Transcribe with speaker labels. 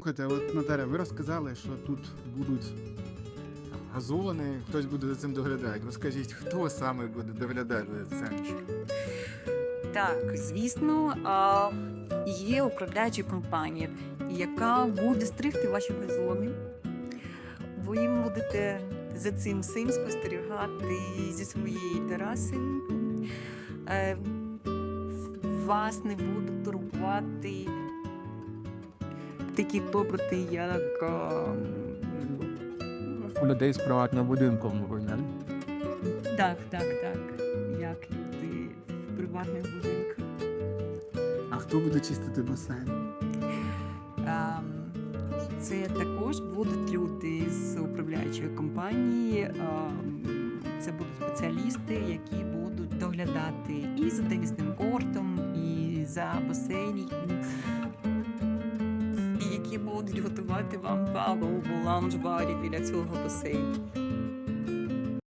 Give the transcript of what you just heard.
Speaker 1: Слухайте, от Наталя, ви розказали, що тут будуть там, газони, хтось буде за цим доглядати. Розкажіть, хто саме буде доглядати за цим?
Speaker 2: Так, звісно, а, є управляюча компанія, яка буде стригти ваші газони. Ви будете за цим всім спостерігати зі своєї тераси. Е, Вас не будуть турбувати такі доброти, як а,
Speaker 3: У людей з приватного будинку, мабуть, не?
Speaker 2: так, так, так, як люди в приватних будинках.
Speaker 1: А хто буде чистити басейн?
Speaker 2: Ем, Це також будуть люди з управляючої компанії. ем, Це будуть спеціалісти, які будуть доглядати і за тенісним кортом, і за басейном, і які будуть готувати вам каву у лаунж-барі біля цього басейну.